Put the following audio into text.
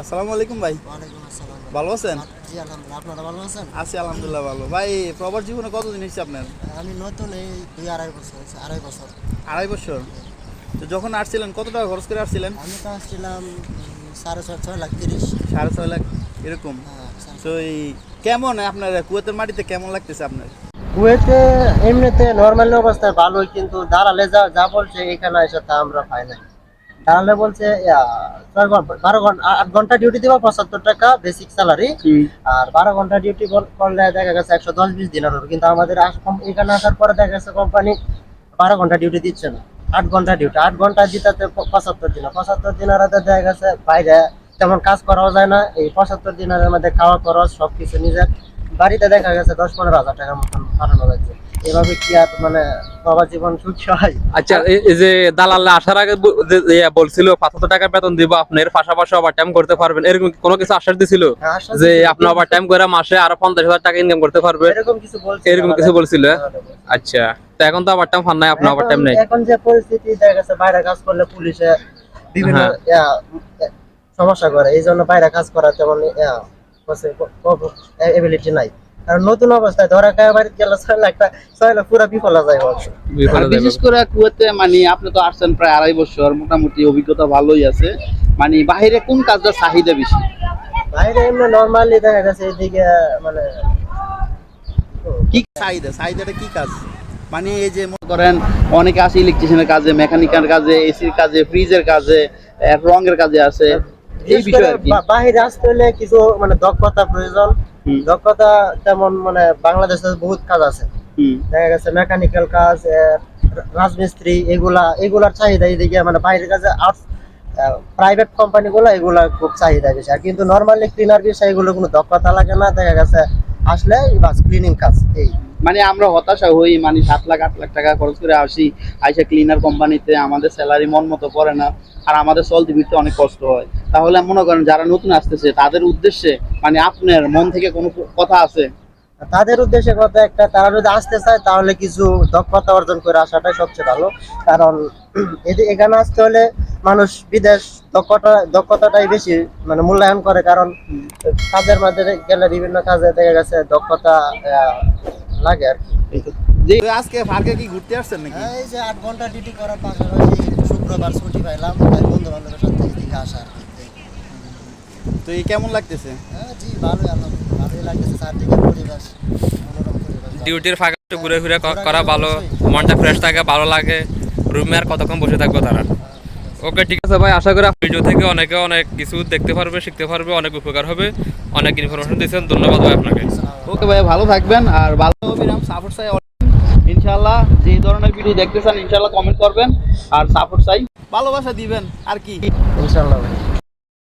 আসসালামু আলাইকুম ভাই। ওয়ালাইকুম আসসালাম। ভালো আছেন? জি আলহামদুলিল্লাহ। আপনারা ভালো আছেন? আছি আলহামদুলিল্লাহ ভালো। ভাই জীবনে কতদিন আপনার? আমি নতুন এই দুই আড়াই বছর হয়েছে আড়াই বছর। আড়াই বছর? তো যখন আসছিলেন কত টাকা খরচ করে আসছিলেন? আমি তো আসছিলাম সাড়ে ছয় ছয় লাখ তিরিশ। সাড়ে ছয় লাখ এরকম? হ্যাঁ, তো এই কেমন আপনার কুয়েতের মাটিতে কেমন লাগতেছে আপনার? কুয়েতে এমনিতে নর্মাল অবস্থায় ভালোই কিন্তু দাঁড়ালে যা যা বলছে এখানে এসে তা আমরা পাই না বলছে বারো ঘণ্টা আট ঘণ্টা ডিউটি দিবা পঁচাত্তর টাকা বেসিক স্যালারি আর বারো ঘণ্টা ডিউটি করলে দেখা গেছে একশো দশ বিশ দিনের কিন্তু আমাদের এখানে আসার পরে দেখা গেছে কোম্পানি বারো ঘণ্টা ডিউটি দিচ্ছে না। আট ঘণ্টা ডিউটি আট ঘণ্টা দিতে পঁচাত্তর দিন। পঁচাত্তর দিনের দেখা গেছে বাইরে তেমন কাজ করাও যায় না। এই পঁচাত্তর দিনের মধ্যে খাওয়া খরচ সবকিছু নিজের বাড়িতে দেখা গেছে দশ পনেরো হাজার টাকার মতন পাঠানো যাচ্ছে এভাবে কি আর মানে বাবা জীবন সুখী হয়? আচ্ছা এই- যে দালালে আসার আগে বলছিল পাঁচশো টাকা বেতন দিব আপনি এর পাশাপাশি ওভার টাইম করতে পারবেন। এরকম কোনো কিছু আশ্বাস দিছিল? হ্যাঁ, যে আপনি ওভার টাইম করে মাসে আরও পঞ্চাশ হাজার টাকা ইনকাম করতে পারবে। এরকম কিছু এরকম কিছু বলছিল আচ্ছা তো এখন তো ওভার টাইম ফান নাই আপনার ওভার টাইম নাই। এখন যে পরিস্থিতি দেখা গেছে বাইরে কাজ করলে পুলিশে বিভিন্ন হ্যাঁ। সমস্যা করে। এই জন্য বাইরে কাজ করা তেমন এবিলিটি নাই। কারণ নতুন অবস্থায় ধরা খায় বাড়িতে গেলে ছয় লাখ ছয় লাখ পুরো বিফলা যায়। বিশেষ করে কুয়েতে মানে আপনি তো আসছেন প্রায় আড়াই বছর মোটামুটি অভিজ্ঞতা ভালোই আছে। মানে বাইরে কোন কাজটা চাহিদা বেশি? বাইরে এমনি নর্মালি দেখা গেছে এদিকে মানে কি চাহিদা? চাহিদাটা কি কাজ? মানে এই যে মনে করেন অনেকে আছে ইলেকট্রিশিয়ানের কাজে মেকানিক্যাল কাজে এসির কাজে ফ্রিজের কাজে রঙের কাজে আছে। এই বিষয়ে বাহিরে আসতে হলে কিছু মানে দক্ষতা প্রয়োজন। দক্ষতা তেমন মানে বাংলাদেশে বহুত কাজ আছে। দেখা গেছে মেকানিক্যাল কাজ রাজমিস্ত্রি এগুলা এগুলার চাহিদা এদিকে মানে বাইরের প্রাইভেট কোম্পানিগুলো এগুলা খুব চাহিদা বেশি। আর কিন্তু নর্মালি ক্লিনার বিষয় এগুলো কোনো দক্ষতা লাগে না। দেখা গেছে আসলে বাস ক্লিনিং কাজ এই। মানে আমরা হতাশা হই মানে সাত লাখ আট লাখ টাকা খরচ করে আসি আইসা ক্লিনার কোম্পানিতে আমাদের স্যালারি মন মতো পড়ে না আর আমাদের চলতে ফিরতে অনেক কষ্ট হয়। তাহলে মনে করেন যারা নতুন আসতেছে তাদের উদ্দেশ্যে মানে আপনার মন থেকে কোনো কথা আছে? তাদের উদ্দেশ্যে কথা একটা তারা যদি আসতে চায় তাহলে কিছু দক্ষতা অর্জন করে আসাটাই সবচেয়ে ভালো। কারণ এখানে আসতে হলে মানুষ বিদেশ দক্ষতা দক্ষতাটাই বেশি মানে মূল্যায়ন করে। কারণ কাজের মধ্যে গেলে বিভিন্ন কাজে দেখা গেছে দক্ষতা লাগে আর কি। যে আজকে পার্কে কি ঘুরতে আসছেন নাকি? এই যে আট ঘণ্টা ডিউটি করার পাশাপাশি শুক্রবার ছুটি পাইলাম তাই বন্ধু বান্ধবের সাথে এদিকে আসা আর কি। তো এই কেমন লাগতেছে? হ্যাঁ ডিউটির ফাঁকে একটু ঘুরে ফিরে করা ভালো মনটা ফ্রেশ থাকে ভালো লাগে রুমে আর কতক্ষণ বসে থাকব তারা? ওকে ঠিক আছে ভাই আশা করি ভিডিও থেকে অনেকে অনেক কিছু দেখতে পারবে শিখতে পারবে অনেক উপকার হবে অনেক ইনফরমেশন দিয়েছেন ধন্যবাদ ভাই আপনাকে। ওকে ভাই ভালো থাকবেন আর ভালো সাপোর্ট চাই ইনশাল্লাহ যে ধরনের ভিডিও দেখতে চান ইনশাল্লাহ কমেন্ট করবেন আর সাপোর্ট চাই। ভালোবাসা দিবেন আর কি? ইনশাল্লাহ ভাই।